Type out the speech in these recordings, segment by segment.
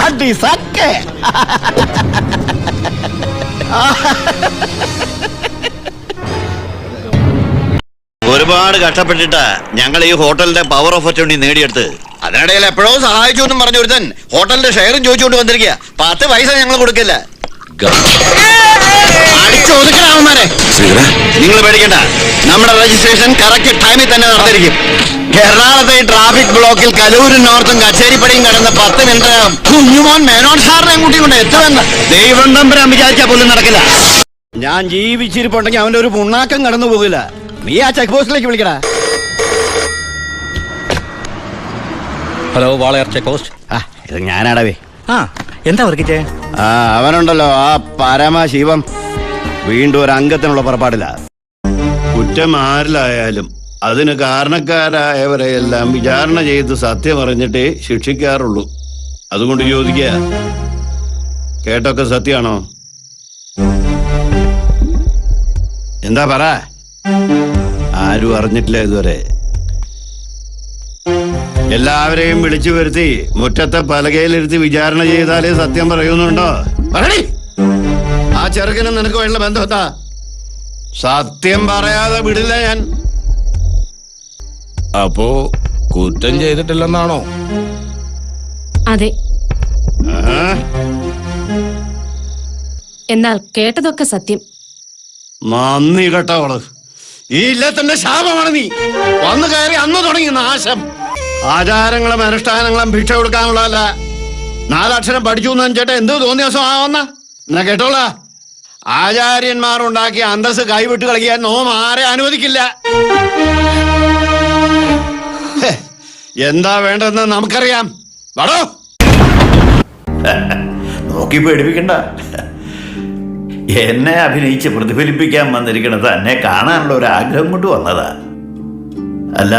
അടി സക്കെ ഒരുപാട് കഷ്ടപ്പെട്ടിട്ടാ ഞങ്ങൾ ഈ ഹോട്ടലിന്റെ പവർ ഓഫ് അറ്റോണി നേടിയെടുത്ത്. അതിനിടയിൽ എപ്പോഴോ സഹായിച്ചു എന്നും പറഞ്ഞു ഒരുത്തൻ ഹോട്ടലിന്റെ ഷെയറും ചോദിച്ചുകൊണ്ട് വന്നിരിക്കുക പത്ത് പൈസ ഞങ്ങൾ കൊടുക്കില്ല. പേടിക്കണ്ട നമ്മുടെ രജിസ്ട്രേഷൻ കറക്റ്റ് ടൈമിൽ തന്നെ നടന്നിരിക്കും. എറണാകുളത്തെ ട്രാഫിക് ബ്ലോക്കിൽ കലൂരും നോർത്തും കച്ചേരിപ്പടിയും കടന്ന് പത്ത് മിനിറ്റ് കുഞ്ഞുമോൻ മേനോൻ സാറിനെ കൂട്ടി കൊണ്ട് എത്തുമെന്ന്. ദൈവം തമ്പുരാൻ വിചാരിച്ചാൽ പോലും നടക്കില്ല. ഞാൻ ജീവിച്ചിരിപ്പുണ്ടെങ്കിൽ അവന്റെ ഒരു പുണ്ണാക്കം കടന്നു പോകില്ല. നീ ആ ചെക്ക് പോസ്റ്റിലേക്ക് വിളിക്കടാ. ഹലോ വാളയാർ ചെക്ക് പോസ്റ്റ് ആ ഇത് ഞാനാടവേ ആ എന്താ വർക്കിച്ചേ ആ അവനുണ്ടല്ലോ ആ പരമശിവം. വീണ്ടും ഒരു അംഗത്തിനുള്ള പുറപ്പാടില്ല കുറ്റം ആരിലായാലും അതിന് കാരണക്കാരായവരെ എല്ലാം വിചാരണ ചെയ്ത് സത്യം അറിഞ്ഞിട്ടേ ശിക്ഷിക്കാറുള്ളൂ. അതുകൊണ്ട് ചോദിക്കുക കേട്ടൊക്കെ സത്യമാണോ? എന്താ പറ? ആരും അറിഞ്ഞിട്ടില്ല ഇതുവരെ. എല്ലാവരെയും വിളിച്ചു വരുത്തി മുറ്റത്തെ പലകയിലിരുത്തി വിചാരണ ചെയ്താലേ സത്യം പറയുന്നുണ്ടോ? ആ ചെറുക്കനും നിനക്ക് വേണ്ട ബന്ധം എന്താ? സത്യം പറയാതെ വിടില്ല ഞാൻ. അപ്പോ കുറ്റം ചെയ്തിട്ടില്ലെന്നാണോ? അതെ. ആ? എന്നാൽ കേട്ടതൊക്കെ സത്യം. നന്ദി കേട്ടവൾ ഈ ഇല്ലത്തിന്റെ ശാപമാണ് നീ. വന്നു കയറി അന്ന് തുടങ്ങി നാശം. ആചാരങ്ങളും അനുഷ്ഠാനങ്ങളും ഭിക്ഷ കൊടുക്കാനുള്ളതല്ല. നാലക്ഷരം പഠിച്ചു എന്ന് വെച്ചിട്ട് എന്ത് തോന്നിയ ദിവസം ആവുന്ന എന്നാ കേട്ടോളാ. ആചാര്യന്മാർ ഉണ്ടാക്കിയ അന്തസ് കൈവിട്ട് കളിക്കാൻ നോം ആരെ അനുവദിക്കില്ല. എന്താ വേണ്ടതെന്ന് നമുക്കറിയാം. വടോ. നോക്കി പേടിപ്പിക്കണ്ട. എന്നെ അഭിനയിച്ച് പ്രതിഫലിപ്പിക്കാൻ വന്നിരിക്കണത് എന്നെ കാണാനുള്ള ഒരു ആഗ്രഹം കൊണ്ട് വന്നതാ. അല്ല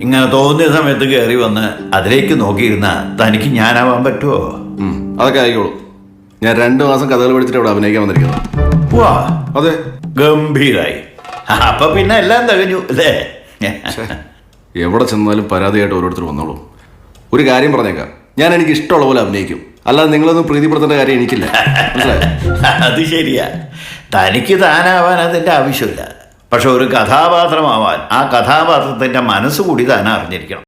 ഇങ്ങനെ തോന്നിയ സമയത്ത് കയറി വന്ന് അതിലേക്ക് നോക്കിയിരുന്ന തനിക്ക് ഞാനാവാൻ പറ്റുമോ അതൊക്കെ ആയിക്കോളൂ. ഞാൻ രണ്ടു മാസം കഥകൾ പഠിച്ചിട്ട് അവിടെ അഭിനയിക്കാൻ വന്നിരിക്കുന്നത് വാ അതെ. ഗംഭീരായി. അപ്പൊ പിന്നെ എല്ലാം തകഞ്ഞു അല്ലേ? എവിടെ ചെന്നാലും പരാതിയായിട്ട് ഓരോരുത്തർ വന്നോളൂ. ഒരു കാര്യം പറഞ്ഞേക്കാം. ഞാൻ എനിക്ക് ഇഷ്ടമുള്ള പോലെ അഭിനയിക്കും. അല്ലാതെ നിങ്ങളൊന്നും പ്രീതിപ്പെടുത്തേണ്ട കാര്യം എനിക്കില്ല. അത് ശരിയാ. തനിക്ക് താനാവാൻ അതിന്റെ ആവശ്യമില്ല. പക്ഷെ ഒരു കഥാപാത്രമാവാൻ ആ കഥാപാത്രത്തിന്റെ മനസ്സ് കൂടി താൻ അറിഞ്ഞിരിക്കണം.